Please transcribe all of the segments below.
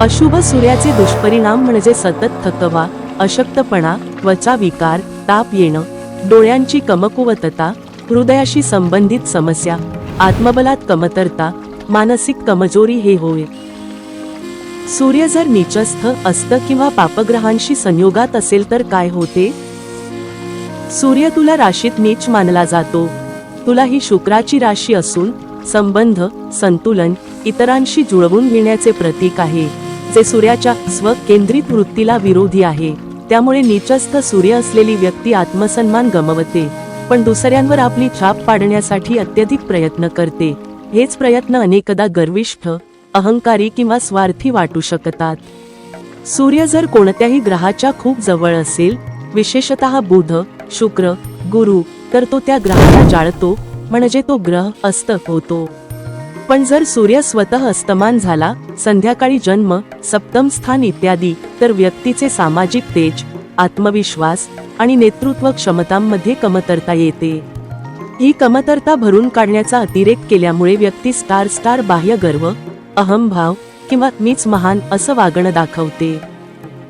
अशुभ सूर्याचे दुष्परिणाम म्हणजे सतत थकवा अशक्तपणा त्वचा विकार ताप येणं डोळ्यांची कमकुवतता हृदयाशी संबंधित समस्या आत्मबलात कमतरता मानसिक कमजोरी हे होय. सूर्य जर नीचस्थ असतं किंवा पापग्रहांशी संयोगात असेल तर काय होते? सूर्य तुला राशीत नीच मानला जातो. तुला ही शुक्राची राशी असून संबंध संतुलन इतरांशी जुळवून घेण्याचे प्रतीक आहे. जे सूर्याच्या स्वकेंद्रित वृत्तीला विरोधी आहे. त्यामुळे निचस्थ सूर्य असलेली व्यक्ती आत्मसन्मान गमवते पण दुसऱ्यांवर आपली छाप पाडण्यासाठी अत्यधिक प्रयत्न करते. हेच प्रयत्न अनेकदा गर्विष्ठ अहंकारी किंवा स्वार्थी वाटू शकतात. सूर्य जर कोणत्याही ग्रहाच्या खूप जवळ असेल विशेषतः बुध शुक्र गुरु तर तो त्या ग्रहाला जाळतो म्हणजे तो ग्रह अस्त होतो. पण जर सूर्य स्वतः अस्तमान झाला संध्याकाळी जन्म सप्तम स्थान इत्यादी तर व्यक्तीचे सामाजिक तेज आत्मविश्वास आणि नेतृत्व क्षमतांमध्ये कमतरता येते. ही कमतरता भरून काढण्याचा अतिरेक केल्यामुळे व्यक्ती स्टार स्टार बाह्य गर्व अहंभाव किंवा मीच महान असं वागणं दाखवते.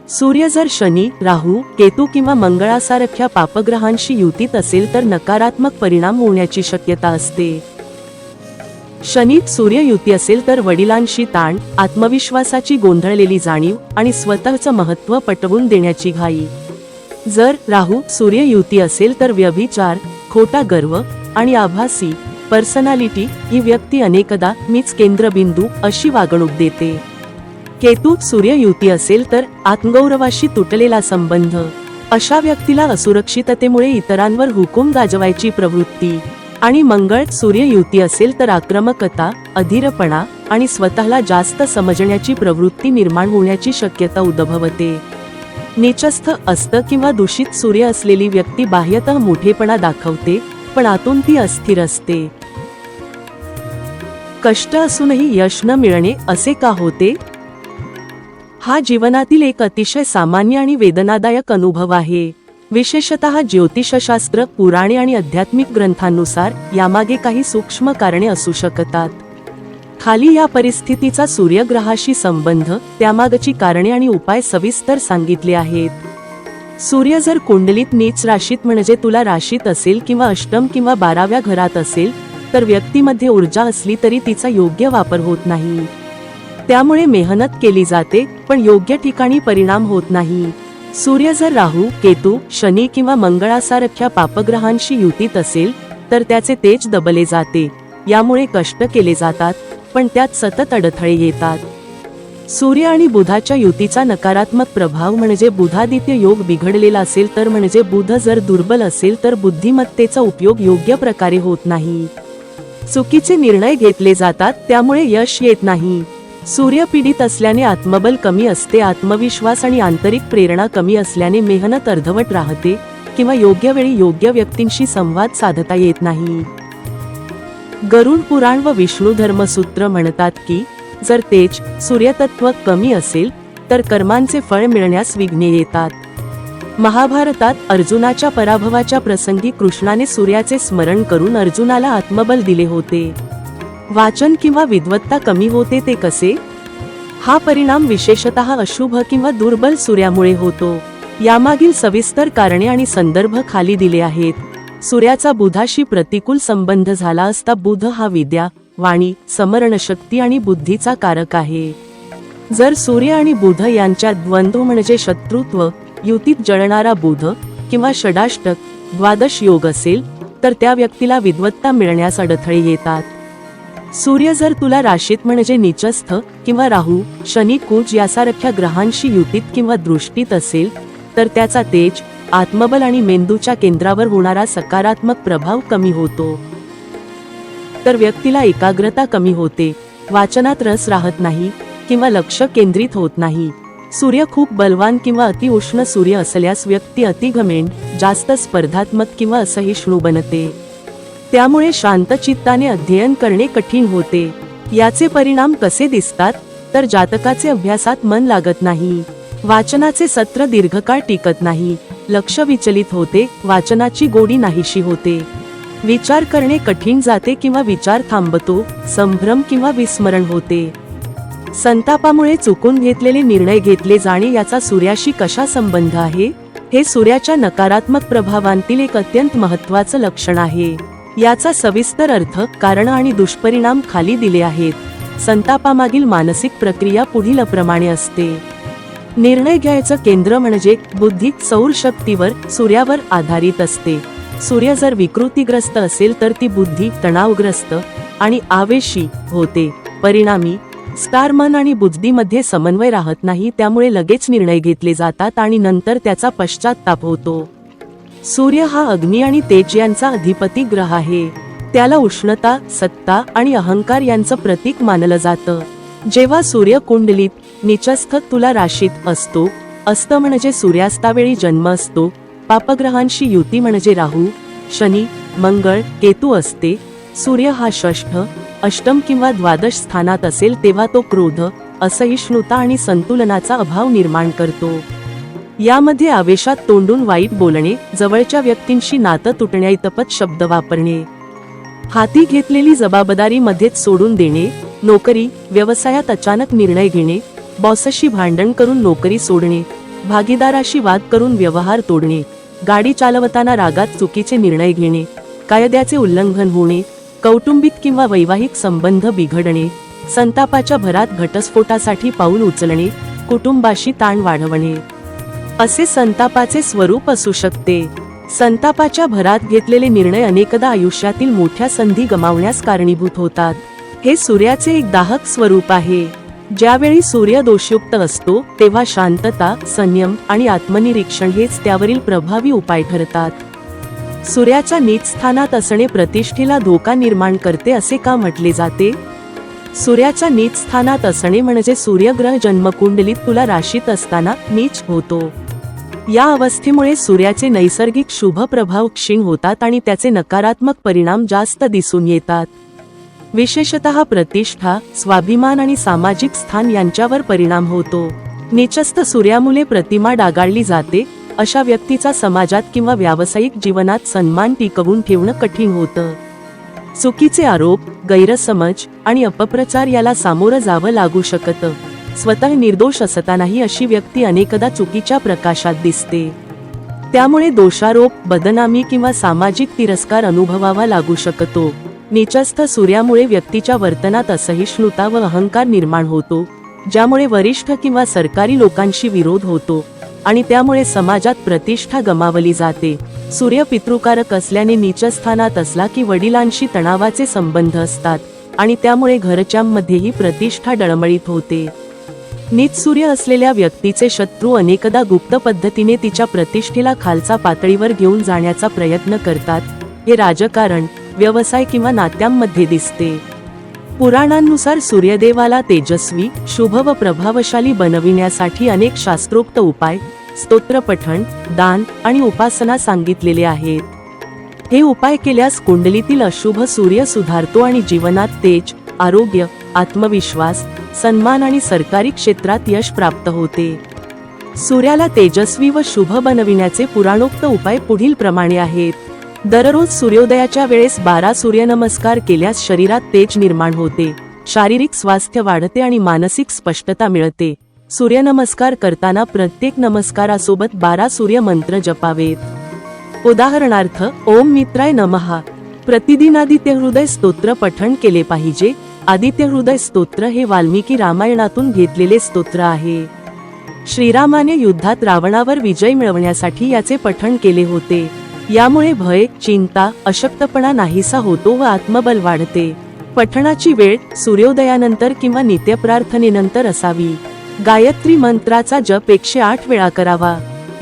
सूर्य जर शनी राहू केतू किंवा मंगळासारख्या पापग्रहांशी युतीत असेल तर नकारात्मक परिणाम होण्याची शक्यता असते. शनीत सूर्य युती असेल तर वडिलांशी ताण आत्मविश्वासाची गोंधळलेली जाणीव आणि स्वतःचं महत्त्व पटवून देण्याची घाई. जर राहू सूर्य युती असेल तर व्यभिचार खोटा गर्व आणि आभासी पर्सनॅलिटी ही व्यक्ती अनेकदा मीच केंद्रबिंदू अशी वागणूक देते. केतू सूर्य युती असेल तर आत्मगौरवाशी तुटलेला संबंध अशा व्यक्तीला असुरक्षिततेमुळे इतरांवर हुकूम गाजवायची प्रवृत्ती. आणि मंगळ सूर्य युती असेल तर आक्रमकता अधीरपणा आणि स्वतःला जास्त समजण्याची प्रवृत्ती निर्माण होण्याची शक्यता उद्भवते. नेचस्थ अस्त किंवा दूषित सूर्य असलेली व्यक्ती बाह्यतः मोठेपणा दाखवते पण आतून ती अस्थिर असते. कष्ट असूनही यश न मिळणे असे का होते? हा जीवनातील एक अतिशय सामान्य आणि वेदनादायक अनुभव आहे. विशेषतः ज्योतिषशास्त्र पुराणे आणि आध्यात्मिक ग्रंथांनुसार यामागे काही सूक्ष्म कारणे असू शकतात. खाली या परिस्थितीचा सूर्यग्रहाशी संबंध त्यामागची कारणे आणि उपाय सविस्तर सांगितले आहेत. सूर्य जर कुंडलीत नीच राशीत म्हणजे तुला राशीत असेल किंवा अष्टम किंवा बाराव्या घरात असेल तर व्यक्तीमध्ये ऊर्जा असली तरी तिचा योग्य वापर होत नाही. त्यामुळे मेहनत केली जाते पण योग्य ठिकाणी परिणाम होत नाही. सूर्य जर राहू केतू शनी किंवा मंगळासारख्या पापग्रहांशी युतीत असेल तर त्याचे तेज दबले जाते. यामुळे कष्ट केले जातात पण त्यात सतत अडथळे येतात. सूर्य आणि बुधाच्या युतीचा नकारात्मक प्रभाव म्हणजे बुधादित्य योग बिघडलेला असेल तर म्हणजे बुध जर दुर्बल असेल तर बुद्धिमत्तेचा उपयोग योग्य प्रकारे होत नाही. चुकीचे निर्णय घेतले जातात त्यामुळे यश येत नाही. सूर्य पीडित असल्याने आत्मबल कमी असते आत्मविश्वास आणि आंतरिक प्रेरणा कमी असल्याने मेहनत अर्धवट राहते किंवा योग्य वेळी योग्य व्यक्तींशी संवाद साधता येत नाही. गरुड पुराण व विष्णू धर्मसूत्र म्हणतात की जर तेज सूर्यतत्व कमी असेल तर कर्मांचे फळ मिळण्यास विघ्ने येतात. महाभारतात अर्जुनाच्या पराभवाच्या प्रसंगी कृष्णाने सूर्याचे स्मरण करून अर्जुनाला आत्मबल दिले होते. वाचन किंवा विद्वत्ता कमी होते ते कसे? हा परिणाम विशेषतः अशुभ किंवा दुर्बल सूर्यामुळे होतो. यामागील सविस्तर कारणे आणि संदर्भ खाली दिले आहेत. सूर्याचा बुधाशी प्रतिकूल संबंध झाला असता बुध हा विद्या वाणी समरणशक्ती आणि बुद्धीचा कारक आहे. जर सूर्य आणि बुध यांच्यात द्वंद्व म्हणजे शत्रुत्व युतीत जळणारा बुध किंवा षडाष्टक द्वादश योग असेल तर त्या व्यक्तीला विद्वत्ता मिळण्यास अडथळे येतात. सूर्य जर तुला राशीत म्हणजे निचस्थ किंवा राहू शनी कुज यासारख्या ग्रहांशी युतीत किंवा दृष्टीत असेल तर त्याचा तेज आत्मबल आणि मेंदूच्या केंद्रावर होणारा सकारात्मक प्रभाव कमी होतो. तर व्यक्तीला एकाग्रता कमी होते वाचनात रस राहत नाही किंवा लक्ष केंद्रित होत नाही. सूर्य खूप बलवान किंवा अतिउष्ण सूर्य असल्यास व्यक्ती अतिघमेंड जास्त स्पर्धात्मक किंवा असहिष्णू बनते. त्यामुळे शांत चित्ताने अध्ययन करणे कठीण होते. याचे परिणाम कसे दिसतात? तर जातकाचे अभ्यासात मन लागत नाही. वाचनाचे सत्र दीर्घकाळ टिकत नाही. लक्ष विचलित होते. वाचनाची गोडी नाहीशी होते. विचार करणे कठीण जाते किंवा विचार थांबतो संभ्रम किंवा विस्मरण होते. संतापामुळे चुकून घेतलेले निर्णय घेतले जाणे याचा सूर्याशी कशा संबंध आहे? हे सूर्याच्या नकारात्मक प्रभावांतील एक अत्यंत महत्वाचं लक्षण आहे. याचा सविस्तर अर्थ कारण आणि दुष्परिणाम खाली दिले आहेत. संतापामागील मानसिक प्रक्रिया पुढील अप्रमाणे असते. निर्णय घ्यायचं केंद्र म्हणजे बुद्धी सौर शक्तीवर सूर्यावर आधारित असते. सूर्य जर विकृतीग्रस्त असेल तर ती बुद्धी तणावग्रस्त आणि आवेशी होते. परिणामी स्टार मन आणि बुद्धीमध्ये समन्वय राहत नाही त्यामुळे लगेच निर्णय घेतले जातात आणि नंतर त्याचा पश्चाताप होतो. सूर्य हा अग्नी आणि तेज यांचा अधिपती ग्रह आहे. त्याला उष्णता सत्ता आणि अहंकार यांचं प्रतीक मानलं जातं. जेव्हा सूर्य कुंडलीत निचस्थ तुला राशीत असतो अस्त म्हणजे सूर्यास्तावेळी जन्म असतो पापग्रहांशी युती म्हणजे राहू शनी मंगळ केतू असते सूर्य हा षष्ठ अष्टम किंवा द्वादश स्थानात असेल तेव्हा तो क्रोध असहिष्णुता आणि संतुलनाचा अभाव निर्माण करतो. यामध्ये आवेशात तोंडून वाईट बोलणे जवळच्या व्यक्तींशी नातं तुटण्याइतपत शब्द वापरणे. हाती घेतलेली जबाबदारी मध्येच सोडून देणे नोकरी व्यवसायात अचानक निर्णय घेणे बॉसशी भांडण करून नोकरी सोडणे भागीदाराशी वाद करून व्यवहार तोडणे गाडी चालवताना रागात चुकीचे निर्णय घेणे कायद्याचे उल्लंघन होणे कौटुंबिक किंवा वैवाहिक संबंध बिघडणे संतापाच्या भरात घटस्फोटासाठी पाऊल उचलणे कुटुंबाशी ताण वाढवणे. असे संतापाचे स्वरूप असू शकते. संतापाच्या भरात घेतलेले निर्णय अनेकदा आयुष्यातील मोठ्या संधी गमावण्यास कारणीभूत होतात. हे सूर्याचे एक दाहक स्वरूप आहे. ज्यावेळी सूर्य दोषयुक्त असतो तेव्हा शांतता संयम आणि आत्मनिरीक्षण हेच त्यावरील प्रभावी उपाय ठरतात. सूर्याच्या नीच स्थानात असणे प्रतिष्ठेला धोका निर्माण करते असे का म्हटले जाते? सूर्याच्या नीच स्थानात असणे म्हणजे सूर्यग्रह जन्मकुंडलीत तुला राशीत असताना नीच होतो. या अवस्थेमुळे सूर्याचे नैसर्गिक शुभ प्रभाव क्षीण होतात आणि त्याचे नकारात्मक परिणाम जास्त दिसून येतात. विशेषतः प्रतिष्ठा स्वाभिमान आणि सामाजिक स्थान यांच्यावर परिणाम होतो. निचस्त सूर्यामुळे प्रतिमा डागाळली जाते अशा व्यक्तीचा समाजात किंवा व्यावसायिक जीवनात सन्मान टिकवून ठेवणं कठीण होतं. चुकीचे आरोप गैरसमज आणि अपप्रचार याला सामोरं जावं लागू शकतं. स्वतः निर्दोष असतानाही अशी व्यक्ती अनेकदा चुकीच्या प्रकाशात दिसते. त्यामुळे दोषारोप बदनामी किंवा सामाजिक तिरस्कार अनुभवावा लागू शकतो. निचस्थ सूर्यामुळे व्यक्तीच्या वर्तनात असहिष्णुता व अहंकार निर्माण होतो ज्यामुळे वरिष्ठ किंवा सरकारी लोकांशी विरोध होतो आणि त्यामुळे समाजात प्रतिष्ठा गमावली जाते. सूर्य पितृकारक असल्याने नीचस्थानात असला की वडिलांशी तणावाचे संबंध असतात आणि त्यामुळे घरच्यांमध्येही प्रतिष्ठा डळमळीत होते. नीच सूर्य असलेल्या व्यक्तीचे शत्रू अनेकदा गुप्त पद्धतीने तिच्या प्रतिष्ठेला खालचा पातळीवर घेऊन जाण्याचा प्रयत्न करतात. हे राजकारण व्यवसाय किंवा नात्यांमध्ये दिसते. पुराणांनुसार सूर्यदेवाला तेजस्वी शुभ व प्रभावशाली बनविण्यासाठी अनेक शास्त्रोक्त उपाय स्तोत्रपठण दान आणि उपासना सांगितलेले आहेत. हे उपाय केल्यास कुंडलीतील अशुभ सूर्य सुधारतो आणि जीवनात तेज आरोग्य आत्मविश्वास सन्मान आणि सरकारी क्षेत्रात यश प्राप्त होते. सूर्याला तेजस्वी व शुभ बनविण्याचे पुराणोक्त उपाय पुढील प्रमाणे आहेत. दररोज सूर्योदयाच्या वेळेस बारा सूर्यनमस्कार केल्यास शरीरात तेज निर्माण होते. शारीरिक स्वास्थ्य वाढते आणि मानसिक स्पष्टता मिळते. सूर्यनमस्कार करताना प्रत्येक नमस्कारासोबत बारा सूर्य मंत्र जपावेत. उदाहरणार्थ ओम मित्राय नमहा प्रतिदिन आदित्य हृदय स्तोत्र पठण केले पाहिजे. आदित्य हृदय स्तोत्र हे वाल्मिकी रामायणातून घेतलेले स्तोत्र आहे. श्रीरामाने युद्धात रावणावर विजय मिळवण्यासाठी याचे पठण केले होते. यामुळे भय चिंता अशक्तपणा नाहीसा होतो व आत्मबल वाढते. पठणाची वेळ सूर्योदयानंतर किंवा नित्यप्रार्थनेनंतर असावी. गायत्री मंत्राचा जप एकशे आठ वेळा करावा.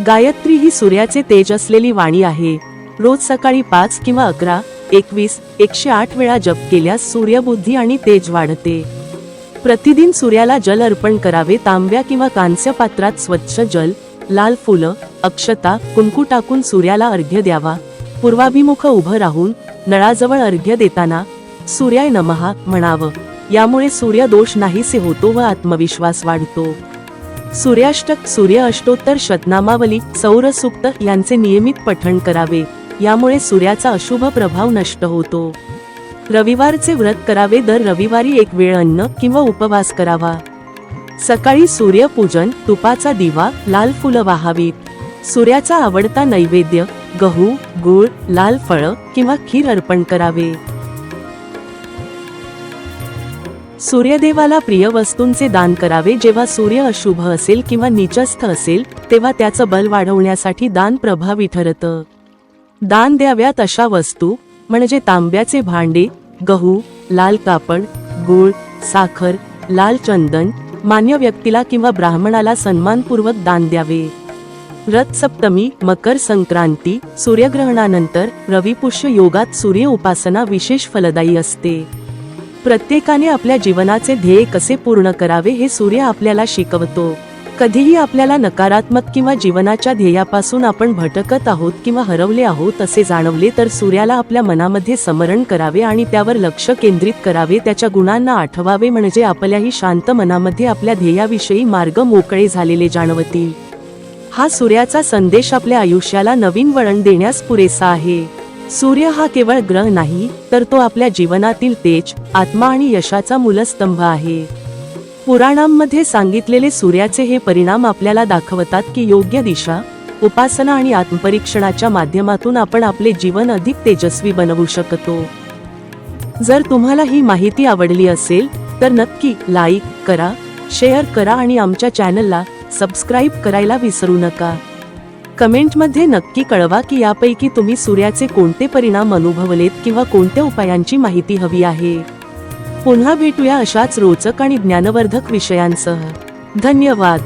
गायत्री ही सूर्याचे तेज असलेली वाणी आहे. रोज सकाळी पाच किंवा अकरा एकवीस एकशे आठ वेळा जप केल्यास सूर्यबुद्धी आणि तेज वाढते. प्रतिदिन सूर्याला जल अर्पण करावे तांब्या किंवा कांस्य पात्रात स्वच्छ जल लाल फुलं अक्षता कुंकू टाकून सूर्याला अर्घ्य द्यावा. पूर्वाभिमुख उभं राहून नळाजवळ अर्घ्य देताना सूर्याय नमहा म्हणावं. यामुळे सूर्य दोष नाहीसे होतो व आत्मविश्वास वाढतो. सूर्याष्टक सूर्य अष्टोत्तर शतनामावली सौरसूक्त यांचे नियमित पठण करावे. यामुळे सूर्याचा अशुभ प्रभाव नष्ट होतो. रविवारचे व्रत करावे दर रविवारी एक वेळ अन्न किंवा उपवास करावा. सकाळी सूर्यपूजन तुपाचा दिवा लाल फुलं वाहावीत. सूर्याचा आवडता नैवेद्य गहू गूळ लाल फळं किंवा खीर अर्पण करावे. सूर्यदेवाला प्रिय वस्तूंचे दान करावे जेव्हा सूर्य अशुभ असेल किंवा निचस्थ असेल तेव्हा त्याचं बल वाढवण्यासाठी दान प्रभावी ठरतं. दान द्याव्यात अशा वस्तू म्हणजे तांब्याचे भांडे गहू लाल कापड गूळ साखर लाल चंदन मान्य व्यक्तीला किंवा ब्राह्मणाला सन्मानपूर्वक दान द्यावे. रथ सप्तमी मकर संक्रांती सूर्यग्रहणानंतर रविपुष्य योगात सूर्य उपासना विशेष फलदायी असते. प्रत्येकाने आपल्या जीवनाचे ध्येय कसे पूर्ण करावे हे सूर्य आपल्याला शिकवतो. कधीही आपल्याला नकारात्मक किंवा जीवनाच्या ध्येयापासून आपण भटकत आहोत किंवा हरवले आहोत असे जाणवले तर सूर्याला आपल्या मनामध्ये समरण करावे आणि त्यावर लक्ष केंद्रित करावे. त्याच्या गुणांना आठवावे म्हणजे आपल्याही शांत मनामध्ये आपल्या ध्येयाविषयी मार्ग मोकळे झालेले जाणवतील. हा सूर्याचा संदेश आपल्या आयुष्याला नवीन वळण देण्यास पुरेसा आहे. सूर्य हा केवळ ग्रह नाही तर तो आपल्या जीवनातील तेज आत्मा आणि यशाचा मूलस्तंभ आहे. पुराणांमध्ये सांगितलेले सूर्याचे हे परिणाम आपल्याला दाखवतात की योग्य दिशा उपासना आणि आत्मपरीक्षणाच्या माध्यमातून आपण आपले जीवन अधिक तेजस्वी बनवू शकतो. जर तुम्हाला ही माहिती आवडली असेल तर नक्की लाईक करा शेअर करा आणि आमच्या चॅनलला सबस्क्राईब करायला विसरू नका. कमेंटमध्ये नक्की कळवा की यापैकी तुम्ही सूर्याचे कोणते परिणाम अनुभवलेत किंवा कोणत्या उपायांची माहिती हवी आहे. पुन्हा भेटूया अशाच रोचक आणि ज्ञानवर्धक विषयांसह. धन्यवाद.